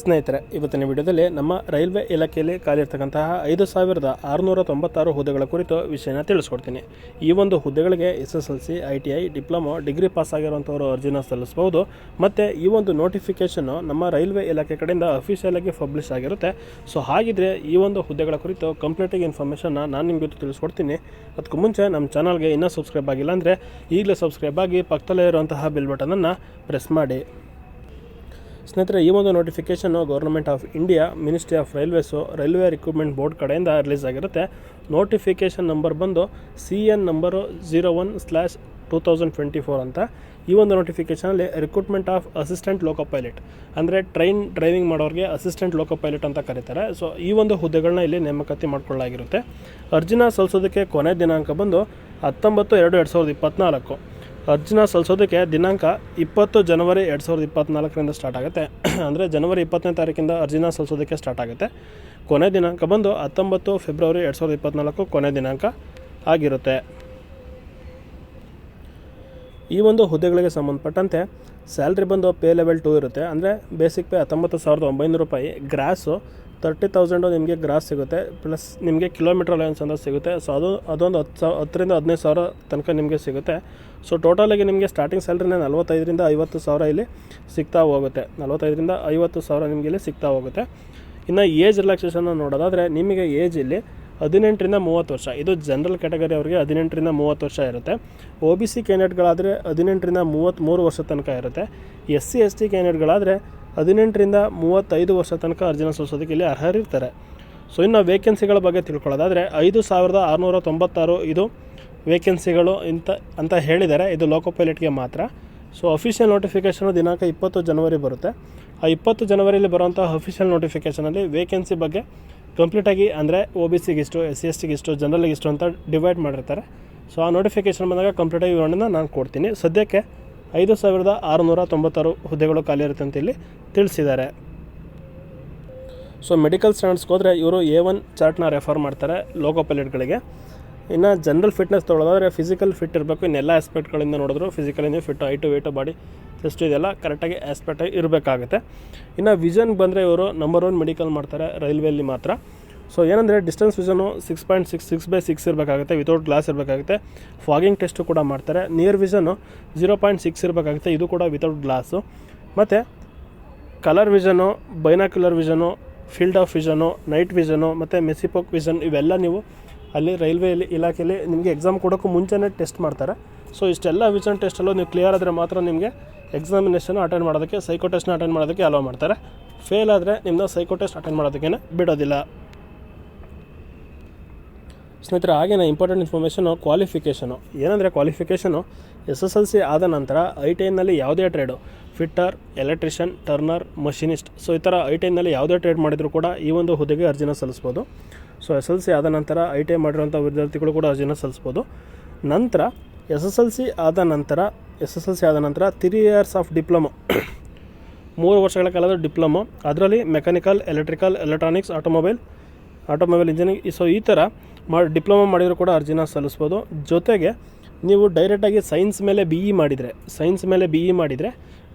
ಸ್ನೇಹಿತರೆ, ಇವತ್ತಿನ ವಿಡಿಯೋದಲ್ಲಿ ನಮ್ಮ ರೈಲ್ವೆ ಇಲಾಖೆಯಲ್ಲಿ ಖಾಲಿರ್ತಕ್ಕಂತಹ ಐದು ಸಾವಿರದ ಆರುನೂರ ತೊಂಬತ್ತಾರು ಹುದ್ದೆಗಳ ಕುರಿತು ವಿಷಯನ ತಿಳಿಸ್ಕೊಡ್ತೀನಿ. ಈ ಒಂದು ಹುದ್ದೆಗಳಿಗೆ S S L C I T I, diploma, degree pass ಆಗಿರುವಂಥವರು ಅರ್ಜಿನ ಸಲ್ಲಿಸಬಹುದು. ಮತ್ತು ಈ ಒಂದು ನೋಟಿಫಿಕೇಷನ್ನು ನಮ್ಮ ರೈಲ್ವೆ ಇಲಾಖೆ ಕಡೆಯಿಂದ ಅಫಿಷಿಯಲ್ ಆಗಿ ಪಬ್ಲಿಷ್ ಆಗಿರುತ್ತೆ. ಸೊ ಹಾಗಿದ್ರೆ ಈ ಒಂದು ಹುದ್ದೆಗಳ ಕುರಿತು ಕಂಪ್ಲೀಟಾಗಿ ಇನ್ಫಾರ್ಮೇಷನ್ನ ನಾನು ನಿಮಗೆ ತಿಳಿಸ್ಕೊಡ್ತೀನಿ. ಅದಕ್ಕೂ ಮುಂಚೆ ನಮ್ಮ ಚಾನಲ್ಗೆ ಇನ್ನೂ ಸಬ್ಸ್ಕ್ರೈಬ್ ಆಗಿಲ್ಲ ಅಂದರೆ ಈಗಲೇ ಸಬ್ಸ್ಕ್ರೈಬ್ ಆಗಿ ಪಕ್ಕದಲ್ಲೇ ಇರುವಂತಹ ಬಿಲ್ ಬಟನನ್ನು ಪ್ರೆಸ್ ಮಾಡಿ. ಸ್ನೇಹಿತರೆ, ಈ ಒಂದು notification government of India ministry of railways railway recruitment board ಕಡೆಯಿಂದ ರಿಲೀಸ್ ಆಗಿರುತ್ತೆ. ನೋಟಿಫಿಕೇಷನ್ ನಂಬರ್ ಬಂದು C N number zero one slash two thousand twenty four ಅಂತ. ಈ ಒಂದು ನೋಟಿಫಿಕೇಷನಲ್ಲಿ recruitment of assistant loco pilot ಅಂದರೆ ಟ್ರೈನ್ ಡ್ರೈವಿಂಗ್ ಮಾಡೋರಿಗೆ ಅಸಿಸ್ಟೆಂಟ್ ಲೋಕೋ ಪೈಲಟ್ ಅಂತ ಕರೀತಾರೆ. ಸೊ ಈ ಒಂದು ಹುದ್ದೆಗಳನ್ನ ಇಲ್ಲಿ ನೇಮಕಾತಿ ಮಾಡ್ಕೊಳ್ಳಾಗಿರುತ್ತೆ ಅರ್ಜಿನ ಸಲ್ಲಿಸೋದಕ್ಕೆ ಕೊನೆ ದಿನಾಂಕ ಬಂದು ಹತ್ತೊಂಬತ್ತು ಎರಡು ಎರಡು ಸಾವಿರದ ಇಪ್ಪತ್ತ್ನಾಲ್ಕು ಅರ್ಜಿನ ಸಲ್ಲಿಸೋದಕ್ಕೆ ದಿನಾಂಕ ಇಪ್ಪತ್ತು ಜನವರಿ ಎರಡು ಸಾವಿರದ ಇಪ್ಪತ್ತ್ನಾಲ್ಕರಿಂದ ಸ್ಟಾರ್ಟ್ ಆಗುತ್ತೆ. ಅಂದರೆ ಜನವರಿ ಇಪ್ಪತ್ತನೇ ತಾರೀಕಿಂದ ಅರ್ಜಿನ ಸಲ್ಲಿಸೋದಕ್ಕೆ ಸ್ಟಾರ್ಟ್ ಆಗುತ್ತೆ. ಕೊನೆ ದಿನಾಂಕ ಬಂದು ಹತ್ತೊಂಬತ್ತು ಫೆಬ್ರವರಿ ಎರಡು ಸಾವಿರದ ಇಪ್ಪತ್ತ್ನಾಲ್ಕು ಕೊನೆ ದಿನಾಂಕ ಆಗಿರುತ್ತೆ. ಈ ಒಂದು ಹುದ್ದೆಗಳಿಗೆ ಸಂಬಂಧಪಟ್ಟಂತೆ ಸ್ಯಾಲ್ರಿ ಬಂದು ಪೇ ಲೆವೆಲ್ ಟೂ ಇರುತ್ತೆ. ಅಂದರೆ ಬೇಸಿಕ್ ಪೇ ಹತ್ತೊಂಬತ್ತು ಸಾವಿರದ ಒಂಬೈನೂರು ರೂಪಾಯಿ. ಗ್ರಾಸು ತರ್ಟಿ ತೌಸಂಡು ನಿಮಗೆ ಗ್ರಾಸ್ ಸಿಗುತ್ತೆ ಪ್ಲಸ್ ನಿಮಗೆ ಕಿಲೋಮೀಟರ್ ಅಲಯನ್ಸ್ ಅಂತ ಸಿಗುತ್ತೆ. ಸೊ ಅದು, ಅದೊಂದು ಹತ್ತು ಸಾವಿರ, ಹತ್ತರಿಂದ ಹದಿನೈದು ಸಾವಿರ ತನಕ ನಿಮಗೆ ಸಿಗುತ್ತೆ. ಸೊ ಟೋಟಲಾಗಿ ನಿಮಗೆ ಸ್ಟಾರ್ಟಿಂಗ್ ಸ್ಯಾಲ್ರಿನೇ ನಲ್ವತ್ತೈದರಿಂದ ಐವತ್ತು ಸಾವಿರ ಇಲ್ಲಿ ಸಿಗ್ತಾ ಹೋಗುತ್ತೆ. ನಲ್ವತ್ತೈದರಿಂದ ಐವತ್ತು ಸಾವಿರ ನಿಮಗೆ ಇಲ್ಲಿ ಸಿಗ್ತಾ ಹೋಗುತ್ತೆ. ಇನ್ನು ಏಜ್ ರಿಲ್ಯಾಕ್ಸೇಷನ್ ನೋಡೋದಾದರೆ ನಿಮಗೆ ಏಜ್ ಇಲ್ಲಿ ಹದಿನೆಂಟರಿಂದ ಮೂವತ್ತು ವರ್ಷ. ಇದು ಜನರಲ್ ಕ್ಯಾಟಗರಿ ಅವರಿಗೆ ಹದಿನೆಂಟರಿಂದ ಮೂವತ್ತು ವರ್ಷ ಇರುತ್ತೆ. ಒ ಬಿ ಸಿ ಕ್ಯಾಂಡಿಡೇಟ್ಗಳಾದರೆ ಹದಿನೆಂಟರಿಂದ ಮೂವತ್ತ್ಮೂರು ವರ್ಷ ತನಕ ಇರುತ್ತೆ. ಎಸ್ ಸಿ ಎಸ್ ಟಿ ಕ್ಯಾಂಡಿಡೇಟ್ಗಳಾದರೆ ಹದಿನೆಂಟರಿಂದ ಮೂವತ್ತೈದು ವರ್ಷ ತನಕ ಅರ್ಜಿನ ಸಲ್ಲಿಸೋದಕ್ಕೆ ಇಲ್ಲಿ ಅರ್ಹರಿರ್ತಾರೆ. ಸೊ ಇನ್ನು ವೇಕೆನ್ಸಿಗಳ ಬಗ್ಗೆ ತಿಳ್ಕೊಳ್ಳೋದಾದರೆ, ಐದು ಸಾವಿರದ ಆರುನೂರ ತೊಂಬತ್ತಾರು ಇದು ವೇಕೆನ್ಸಿಗಳು ಇಂತ, ಅಂತ ಹೇಳಿದ್ದಾರೆ ಇದು ಲೋಕೋ ಪೈಲಟ್ಗೆ ಮಾತ್ರ. ಸೊ ಅಫಿಷಿಯಲ್ ನೋಟಿಫಿಕೇಷನು ದಿನಾಂಕ ಇಪ್ಪತ್ತು ಜನವರಿ ಬರುತ್ತೆ. ಆ ಇಪ್ಪತ್ತು ಜನವರಿಯಲ್ಲಿ ಬರುವಂಥ ಅಫಿಷಿಯಲ್ ನೋಟಿಫಿಕೇಷನಲ್ಲಿ ವೇಕೆನ್ಸಿ ಬಗ್ಗೆ ಕಂಪ್ಲೀಟಾಗಿ ಅಂದರೆ ಒ ಬಿ ಸಿಗಿಷ್ಟು ಎಸ್ ಸಿ ಎಸ್ ಟಿಗಿಷ್ಟು ಜನರಲ್ಗಿಷ್ಟು ಅಂತ ಡಿವೈಡ್ ಮಾಡಿರ್ತಾರೆ. ಸೊ ಆ ನೋಟಿಫಿಕೇಷನ್ ಬಂದಾಗ ಕಂಪ್ಲೀಟಾಗಿ ವಿವರಣೆನ ನಾನು ಕೊಡ್ತೀನಿ. ಸದ್ಯಕ್ಕೆ ಐದು ಸಾವಿರದ ಆರುನೂರ ತೊಂಬತ್ತಾರು ಹುದ್ದೆಗಳು ಖಾಲಿ ಇರುತ್ತೆ ಅಂತ ಇಲ್ಲಿ ತಿಳಿಸಿದ್ದಾರೆ. ಸೊ ಮೆಡಿಕಲ್ ಸ್ಟ್ಯಾಂಡರ್ಡ್ಸ್ಗೆ ಹೋದರೆ ಇವರು ಎ ಒನ್ ಚಾರ್ಟ್ನ ರೆಫರ್ ಮಾಡ್ತಾರೆ ಲೋಕೋ ಪೈಲಟ್ಗಳಿಗೆ ಇನ್ನು ಜನರಲ್ ಫಿಟ್ನೆಸ್ ತೊಗೊಳೋದಾದರೆ ಫಿಸಿಕಲ್ ಫಿಟ್ ಇರಬೇಕು. ಇನ್ನೆಲ್ಲ ಆಸ್ಪೆಕ್ಟ್ಗಳಿಂದ ನೋಡಿದ್ರು ಫಿಸಿಕಲಿಂದ fit height weight body test ಇದೆಲ್ಲ ಕರೆಕ್ಟಾಗಿ ಆಸ್ಪೆಕ್ಟಾಗಿ ಇರಬೇಕಾಗುತ್ತೆ. ಇನ್ನು ವಿಷನ್ ಬಂದರೆ ಇವರು ನಂಬರ್ ಒನ್ ಮೆಡಿಕಲ್ ಮಾಡ್ತಾರೆ ರೈಲ್ವೆಯಲ್ಲಿ ಮಾತ್ರ. ಸೊ ಏನಂದರೆ distance vision six point six six by six ಇರಬೇಕಾಗುತ್ತೆ ವಿತೌಟ್ ಗ್ಲಾಸ್ ಇರಬೇಕಾಗುತ್ತೆ. ಫಾಗಿಂಗ್ ಟೆಸ್ಟು ಕೂಡ ಮಾಡ್ತಾರೆ. Near vision zero point six ಇರಬೇಕಾಗುತ್ತೆ, ಇದು ಕೂಡ ವಿತೌಟ್ ಗ್ಲಾಸು ಮತ್ತು colour vision binocular vision field of vision night vision ಮತ್ತು ಮೆಸಿಪೋಕ್ ವಿಷನ್ ಇವೆಲ್ಲ ನೀವು ಅಲ್ಲಿ ರೈಲ್ವೆ ಇಲಾಖೆಯಲ್ಲಿ ನಿಮಗೆ ಎಕ್ಸಾಮ್ ಕೊಡೋಕ್ಕೂ ಮುಂಚೆನೇ ಟೆಸ್ಟ್ ಮಾಡ್ತಾರೆ. ಸೊ ಇಷ್ಟೆಲ್ಲ ವಿಷನ್ ಟೆಸ್ಟಲ್ಲೂ ನೀವು ಕ್ಲಿಯರ್ ಆದರೆ ಮಾತ್ರ ನಿಮಗೆ ಎಕ್ಸಾಮಿನೇಷನ್ ಅಟೆಂಡ್ ಮಾಡೋದಕ್ಕೆ ಸೈಕೋ ಟೆಸ್ಟ್ನ ಅಟೆಂಡ್ ಮಾಡೋದಕ್ಕೆ ಅಲೋ ಮಾಡ್ತಾರೆ. ಫೇಲ್ ಆದರೆ ನಿಮ್ಮನ್ನ ಸೈಕೋ ಟೆಸ್ಟ್ ಅಟೆಂಡ್ ಮಾಡೋದಕ್ಕೇನೆ ಬಿಡೋದಿಲ್ಲ. ಸ್ನೇಹಿತರೆ, ಹಾಗೇನೆ ಇಂಪಾರ್ಟೆಂಟ್ ಇನ್ಫಾರ್ಮೇಷನು ಕ್ವಾಲಿಫಿಕೇಷನು ಏನಂದರೆ qualification S S L C ಆದ ನಂತರ ಐ ಟಿ ಐನಲ್ಲಿ ಯಾವುದೇ trade fitter electrician turner machinist so ಈ ಥರ ಐ ಟಿ ಐನಲ್ಲಿ ಯಾವುದೇ ಟ್ರೇಡ್ ಮಾಡಿದರೂ ಕೂಡ ಈ ಒಂದು ಹುದ್ದೆಗೆ ಅರ್ಜಿನ ಸಲ್ಲಿಸ್ಬೋದು. ಸೊ ಎಸ್ ಎಲ್ ಸಿ ಆದ ನಂತರ ಐ ಟಿ ಐ ಮಾಡಿರೋಂಥ ವಿದ್ಯಾರ್ಥಿಗಳು ಕೂಡ ಅರ್ಜಿನ ಸಲ್ಲಿಸ್ಬೋದು. ನಂತರ ಎಸ್ ಎಸ್ ಎಲ್ ಸಿ ಆದ ನಂತರ, ಎಸ್ ಎಸ್ ಎಲ್ ಸಿ ಆದ ನಂತರ ತ್ರೀ ಇಯರ್ಸ್ ಆಫ್ ಡಿಪ್ಲೊಮೊ ಮೂರು ವರ್ಷಗಳ ಕಾಲದ ಡಿಪ್ಲೊಮೊ ಅದರಲ್ಲಿ mechanical electrical electronics automobile automobile engineering. So ಈ ಥರ ಮಾಡಿ, ಡಿಪ್ಲೊಮಾ ಮಾಡಿದರೂ ಕೂಡ ಅರ್ಜಿನ ಸಲ್ಲಿಸ್ಬೋದು. ಜೊತೆಗೆ ನೀವು ಡೈರೆಕ್ಟಾಗಿ ಸೈನ್ಸ್ ಮೇಲೆ ಬಿ ಇ ಮಾಡಿದರೆ ಸೈನ್ಸ್ ಮೇಲೆ ಬಿ ಇ ಮಾಡಿದರೆ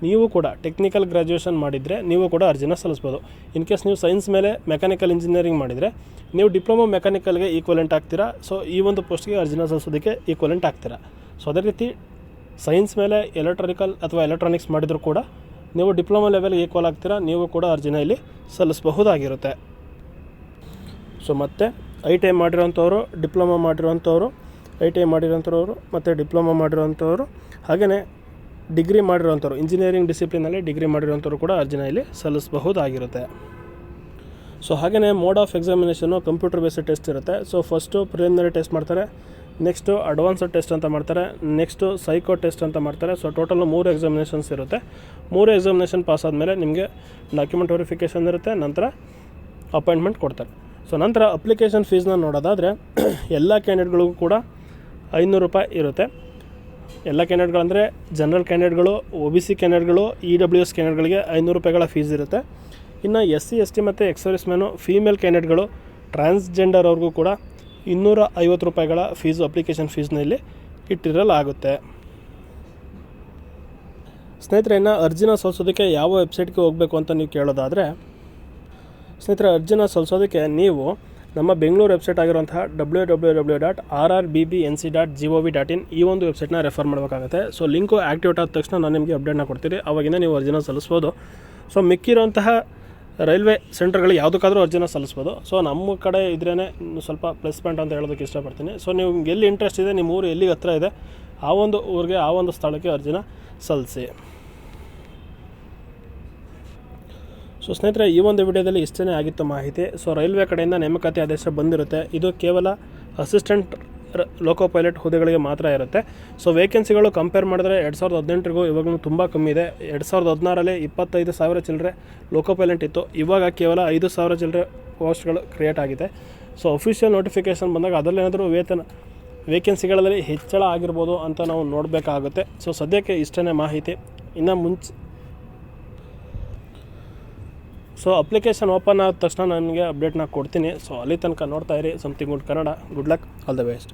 ನೀವು ಕೂಡ ಟೆಕ್ನಿಕಲ್ ಗ್ರ್ಯಾಜುಯೇಷನ್ ಮಾಡಿದರೆ ನೀವು ಕೂಡ ಅರ್ಜಿನ ಸಲ್ಲಿಸ್ಬೋದು. ಇನ್ ಕೇಸ್ ನೀವು ಸೈನ್ಸ್ ಮೇಲೆ ಮೆಕ್ಯಾನಿಕಲ್ ಇಂಜಿನಿಯರಿಂಗ್ ಮಾಡಿದರೆ, ನೀವು ಡಿಪ್ಲೊಮಾ ಮೆಕ್ಯಾನಿಕಲ್ಗೆ ಈಕ್ವಲೆಂಟ್ ಆಗ್ತೀರಾ? ಸೊ ಈ ಒಂದು ಪೋಸ್ಟ್ಗೆ ಅರ್ಜಿನ ಸಲ್ಲಿಸೋದಕ್ಕೆ ಈಕ್ವಲೆಂಟ್ ಆಗ್ತೀರಾ? ಸೊ ಅದೇ ರೀತಿ ಸೈನ್ಸ್ ಮೇಲೆ ಎಲೆಕ್ಟ್ರಾನಿಕಲ್ ಅಥವಾ ಎಲೆಕ್ಟ್ರಾನಿಕ್ಸ್ ಮಾಡಿದರೂ ಕೂಡ ನೀವು ಡಿಪ್ಲೊಮಾ ಲೆವೆಲ್ಗೆ ಈಕ್ವಲ್ ಆಗ್ತೀರಾ? ನೀವು ಕೂಡ ಅರ್ಜಿನ ಇಲ್ಲಿ ಸಲ್ಲಿಸಬಹುದಾಗಿರುತ್ತೆ. ಸೊ ಮತ್ತು ಐ ಟಿ ಐ ಮಾಡಿರೋಂಥವ್ರು ಡಿಪ್ಲೊಮಾ ಮಾಡಿರೋಂಥವ್ರು ಐ ಟಿ ಐ ಮಾಡಿರೋಂಥವ್ರು ಮತ್ತು ಡಿಪ್ಲೊಮಾ ಮಾಡಿರೋಂಥವ್ರು ಹಾಗೆಯೇ ಡಿಗ್ರಿ ಮಾಡಿರೋಂಥವ್ರು ಇಂಜಿನಿಯರಿಂಗ್ ಡಿಸಿಪ್ಲಿನಲ್ಲಿ ಡಿಗ್ರಿ ಮಾಡಿರೋಂಥವ್ರು ಕೂಡ ಅರ್ಜಿನ ಇಲ್ಲಿ ಸಲ್ಲಿಸಬಹುದಾಗಿರುತ್ತೆ. ಸೊ ಹಾಗೆಯೇ mode of examination computer based test ಇರುತ್ತೆ. ಸೊ ಫಸ್ಟು ಪ್ರಿಲಿಮಿನರಿ ಟೆಸ್ಟ್ ಮಾಡ್ತಾರೆ ನೆಕ್ಸ್ಟು ಅಡ್ವಾನ್ಸ್ಡ್ ಟೆಸ್ಟ್ ಅಂತ ಮಾಡ್ತಾರೆ ನೆಕ್ಸ್ಟು ಸೈಕೋ ಟೆಸ್ಟ್ ಅಂತ ಮಾಡ್ತಾರೆ. ಸೊ ಟೋಟಲ್ ಮೂರು ಎಕ್ಸಾಮಿನೇಷನ್ಸ್ ಇರುತ್ತೆ. ಮೂರು ಎಕ್ಸಾಮಿನೇಷನ್ ಪಾಸ್ ಆದಮೇಲೆ ನಿಮಗೆ ಡಾಕ್ಯುಮೆಂಟ್ ವೆರಿಫಿಕೇಷನ್ ಇರುತ್ತೆ, ನಂತರ ಅಪಾಯಿಂಟ್ಮೆಂಟ್ ಕೊಡ್ತಾರೆ. ಸೊ ನಂತರ ಅಪ್ಲಿಕೇಶನ್ ಫೀಸ್ನ ನೋಡೋದಾದರೆ, ಎಲ್ಲ ಕ್ಯಾಂಡಿಡೇಟ್ಗಳಿಗೂ ಕೂಡ ಐನೂರು ರೂಪಾಯಿ ಇರುತ್ತೆ. ಎಲ್ಲ ಕ್ಯಾಂಡಿಡೇಟ್ಗಳಂದರೆ ಜನರಲ್ ಕ್ಯಾಂಡಿಡೇಟ್ಗಳು ಒ ಬಿ ಸಿ ಕ್ಯಾಂಡಿಡೇಟ್ಗಳು ಇ ಡಬ್ಲ್ಯೂ ಎಸ್ ಕ್ಯಾಂಡಿಡೇಟ್ಗಳಿಗೆ ಐನೂರು ರೂಪಾಯಿಗಳ ಫೀಸ್ ಇರುತ್ತೆ. ಇನ್ನು ಎಸ್ ಸಿ ಎಸ್ ಟಿ ಮತ್ತು ಎಕ್ಸರ್ವಿಸ್ ಮ್ಯಾನು ಫೀಮೇಲ್ ಕ್ಯಾಂಡಿಡೇಟ್ಗಳು ಟ್ರಾನ್ಸ್ಜೆಂಡರ್ ಅವ್ರಿಗೂ ಕೂಡ ಇನ್ನೂರ ಐವತ್ತು ರೂಪಾಯಿಗಳ ಫೀಸು ಅಪ್ಲಿಕೇಶನ್ ಫೀಸ್ನಲ್ಲಿ ಇಟ್ಟಿರಲಾಗುತ್ತೆ. ಸ್ನೇಹಿತರೆ, ಇನ್ನು ಅರ್ಜಿನ ಸಲ್ಲಿಸೋದಕ್ಕೆ ಯಾವ ವೆಬ್ಸೈಟ್ಗೆ ಹೋಗಬೇಕು ಅಂತ ನೀವು ಕೇಳೋದಾದರೆ ಸ್ನೇಹಿತರೆ, ಅರ್ಜಿನ ಸಲ್ಲಿಸೋದಕ್ಕೆ ನೀವು ನಮ್ಮ ಬೆಂಗಳೂರು ವೆಬ್ಸೈಟ್ ಆಗಿರುವಂತಹ W W W dot R R B B N C dot G O V dot in ಈ ಒಂದು ವೆಬ್ಸೈಟ್ನ ರೆಫರ್ ಮಾಡಬೇಕಾಗುತ್ತೆ. ಸೊ, ಲಿಂಕು ಆ್ಯಕ್ಟಿವೇಟ್ ಆದ ತಕ್ಷಣ ನಾನು ನಿಮಗೆ ಅಪ್ಡೇಟ್ನ ಕೊಡ್ತೀನಿ. ಅವಾಗಿಂದ ನೀವು ಅರ್ಜಿನ ಸಲ್ಲಿಸ್ಬೋದು ಸೊ, ಮಿಕ್ಕಿರುವಂತಹ ರೈಲ್ವೆ ಸೆಂಟರ್ಗಳು ಯಾವುದಕ್ಕಾದರೂ ಅರ್ಜಿನ ಸಲ್ಲಿಸ್ಬೋದು ಸೊ, ನಮ್ಮ ಕಡೆ ಇದ್ರೇ ಸ್ವಲ್ಪ ಪ್ಲಸ್ ಪಾಯಿಂಟ್ ಅಂತ ಹೇಳೋದಕ್ಕೆ ಇಷ್ಟಪಡ್ತೀನಿ. ಸೊ, ನಿಮ್ಗೆ ಎಲ್ಲಿ ಇಂಟ್ರೆಸ್ಟ್ ಇದೆ ನಿಮ್ಮ ಊರು ಎಲ್ಲಿಗೆ ಹತ್ರ ಇದೆ, ಆ ಒಂದು ಊರಿಗೆ, ಆ ಒಂದು ಸ್ಥಳಕ್ಕೆ ಅರ್ಜಿನ ಸಲ್ಲಿಸಿ ಸೊ ಸ್ನೇಹಿತರೆ, ಈ ಒಂದು ವಿಡಿಯೋದಲ್ಲಿ ಇಷ್ಟೇ ಆಗಿತ್ತು ಮಾಹಿತಿ. ಸೊ ರೈಲ್ವೆ ಕಡೆಯಿಂದ ನೇಮಕಾತಿ ಆದೇಶ ಬಂದಿರುತ್ತೆ. ಇದು ಕೇವಲ ಅಸಿಸ್ಟೆಂಟ್ ಲೋಕೋ ಪೈಲಟ್ ಹುದ್ದೆಗಳಿಗೆ ಮಾತ್ರ ಇರುತ್ತೆ. ಸೊ ವೇಕೆನ್ಸಿಗಳು ಕಂಪೇರ್ ಮಾಡಿದ್ರೆ ಎರಡು ಸಾವಿರದ ಹದಿನೆಂಟರಿಗೂ ಇವಾಗಲೂ ತುಂಬ ಕಮ್ಮಿ ಇದೆ. ಎರಡು ಸಾವಿರದ ಹದಿನಾರಲ್ಲಿ ಇಪ್ಪತ್ತೈದು ಸಾವಿರ ಚಿಲ್ಲರೆ ಲೋಕೋ ಪೈಲಟ್ ಇತ್ತು. ಇವಾಗ ಕೇವಲ ಐದು ಸಾವಿರ ಚಿಲ್ಲರೆ ಪೋಸ್ಟ್ಗಳು ಕ್ರಿಯೇಟ್ ಆಗಿದೆ. ಸೊ ಅಫಿಷಿಯಲ್ ನೋಟಿಫಿಕೇಷನ್ ಬಂದಾಗ ಅದರಲ್ಲೇನಾದರೂ ವೇತನ ವೇಕೆನ್ಸಿಗಳಲ್ಲಿ ಹೆಚ್ಚಳ ಆಗಿರ್ಬೋದು ಅಂತ ನಾವು ನೋಡಬೇಕಾಗುತ್ತೆ. ಸೊ ಸದ್ಯಕ್ಕೆ ಇಷ್ಟನೇ ಮಾಹಿತಿ. ಇನ್ನು ಮುಂಚೆ ಸೊ ಅಪ್ಲಿಕೇಶನ್ ಓಪನ್ ಆದ ತಕ್ಷಣ ನನಗೆ ಅಪ್ಡೇಟ್ನ ಕೊಡ್ತೀನಿ. ಸೊ ಅಲ್ಲಿ ತನಕ ನೋಡ್ತಾ ಇರಿ. Something good Kannada good luck all the best